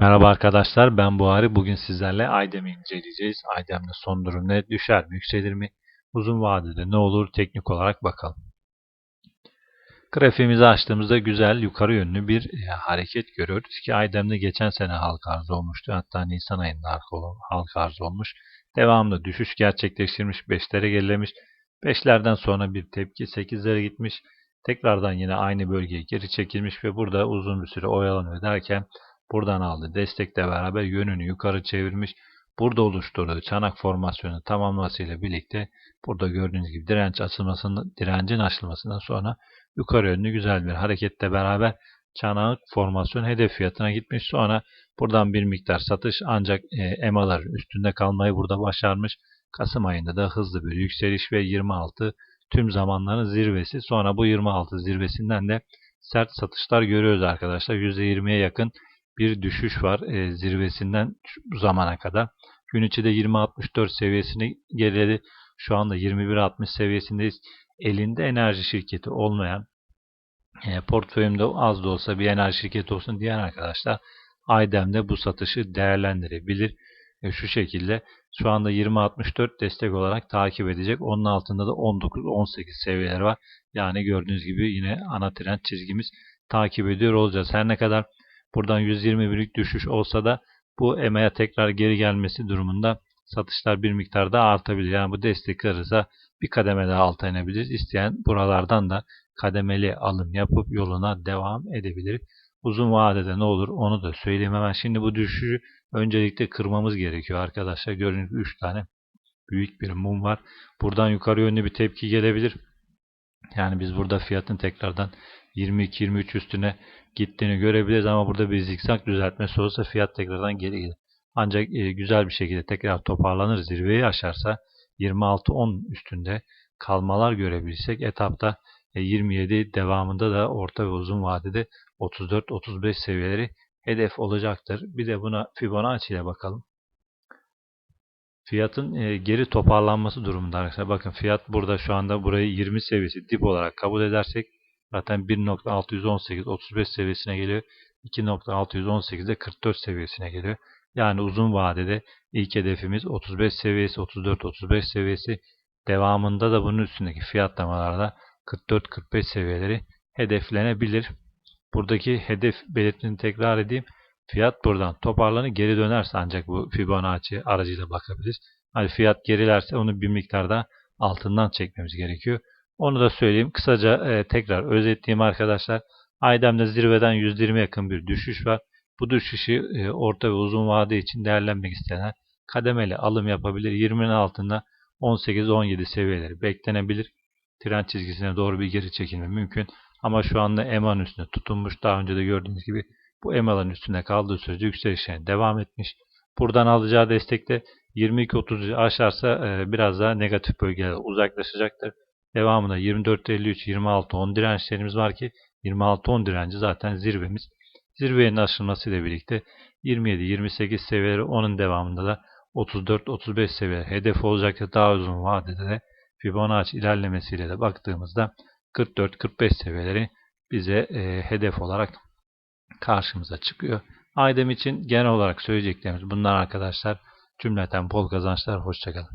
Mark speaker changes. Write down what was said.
Speaker 1: Merhaba arkadaşlar ben Buhari. Bugün sizlerle Aydem'i inceleyeceğiz. Aydem'de son durum ne? Düşer mi? Yükselir mi? Uzun vadede ne olur? Teknik olarak bakalım. Grafiğimizi açtığımızda güzel yukarı yönlü bir e, hareket görüyoruz ki Aydem'de geçen sene halk arzı olmuştu. Hatta Nisan ayında halk- arzı olmuş. Devamlı düşüş gerçekleştirmiş. 5'lere gerilemiş. 5'lerden sonra bir tepki 8'lere gitmiş. Tekrardan yine aynı bölgeye geri çekilmiş ve burada uzun bir süre oyalanıyor derken Buradan aldı. Destekle beraber yönünü yukarı çevirmiş. Burada oluşturduğu çanak formasyonu tamamlamasıyla birlikte burada gördüğünüz gibi direnç açılmasının, direncin açılmasından sonra yukarı yönlü güzel bir hareketle beraber çanak formasyon hedef fiyatına gitmiş. Sonra buradan bir miktar satış ancak e, EMA'ların üstünde kalmayı burada başarmış. Kasım ayında da hızlı bir yükseliş ve 26 tüm zamanların zirvesi. Sonra bu 26 zirvesinden de sert satışlar görüyoruz arkadaşlar. %20'ye yakın bir düşüş var e, zirvesinden bu zamana kadar. Gün içi de 20.64 seviyesini geriledi. Şu anda 21.60 seviyesindeyiz. Elinde enerji şirketi olmayan e, portföyümde az da olsa bir enerji şirketi olsun diyen arkadaşlar Aydem'de bu satışı değerlendirebilir. E, şu şekilde şu anda 20.64 destek olarak takip edecek. Onun altında da 19-18 seviyeler var. Yani gördüğünüz gibi yine ana trend çizgimiz takip ediyor olacağız. Her ne kadar Buradan 120 birlik düşüş olsa da bu EMA'ya tekrar geri gelmesi durumunda satışlar bir miktar daha artabilir. Yani bu destek kırarsa bir kademe daha alta inebilir. İsteyen buralardan da kademeli alım yapıp yoluna devam edebilir. Uzun vadede ne olur onu da söyleyeyim hemen. Şimdi bu düşüşü öncelikle kırmamız gerekiyor arkadaşlar. Gördüğünüz 3 tane büyük bir mum var. Buradan yukarı yönlü bir tepki gelebilir. Yani biz burada fiyatın tekrardan 22-23 üstüne gittiğini görebiliriz ama burada bir zikzak düzeltmesi olursa fiyat tekrardan geri gelir. Ancak e, güzel bir şekilde tekrar toparlanır zirveyi aşarsa 26-10 üstünde kalmalar görebilirsek etapta e, 27 devamında da orta ve uzun vadede 34-35 seviyeleri hedef olacaktır. Bir de buna Fibonacci ile bakalım. Fiyatın e, geri toparlanması durumunda arkadaşlar. Bakın fiyat burada şu anda burayı 20 seviyesi dip olarak kabul edersek Zaten 1.618 35 seviyesine geliyor. 2.618'de 44 seviyesine geliyor. Yani uzun vadede ilk hedefimiz 35 seviyesi, 34-35 seviyesi. Devamında da bunun üstündeki fiyatlamalarda 44-45 seviyeleri hedeflenebilir. Buradaki hedef belirtini tekrar edeyim. Fiyat buradan toparlanır geri dönerse ancak bu Fibonacci aracıyla bakabiliriz. Hani fiyat gerilerse onu bir miktarda altından çekmemiz gerekiyor. Onu da söyleyeyim. Kısaca e, tekrar özetleyeyim arkadaşlar. Aydem'de zirveden %20 yakın bir düşüş var. Bu düşüşü e, orta ve uzun vade için değerlenmek isteyenler kademeli alım yapabilir. 20'nin altında 18-17 seviyeleri beklenebilir. Trend çizgisine doğru bir geri çekilme mümkün. Ama şu anda EMA'nın üstünde tutunmuş. Daha önce de gördüğünüz gibi bu EMA'ların üstünde kaldığı sürece yükselişine devam etmiş. Buradan alacağı destekte 22-30'u aşarsa e, biraz daha negatif bölgelere uzaklaşacaktır. Devamında 24-53, 26-10 dirençlerimiz var ki 26-10 direnci zaten zirvemiz. Zirvenin aşılmasıyla birlikte 27-28 seviyeleri onun devamında da 34-35 seviye hedef olacak daha uzun vadede de Fibonacci ilerlemesiyle de baktığımızda 44-45 seviyeleri bize e, hedef olarak karşımıza çıkıyor. Aydem için genel olarak söyleyeceklerimiz bunlar arkadaşlar. Cümleten bol kazançlar. Hoşçakalın.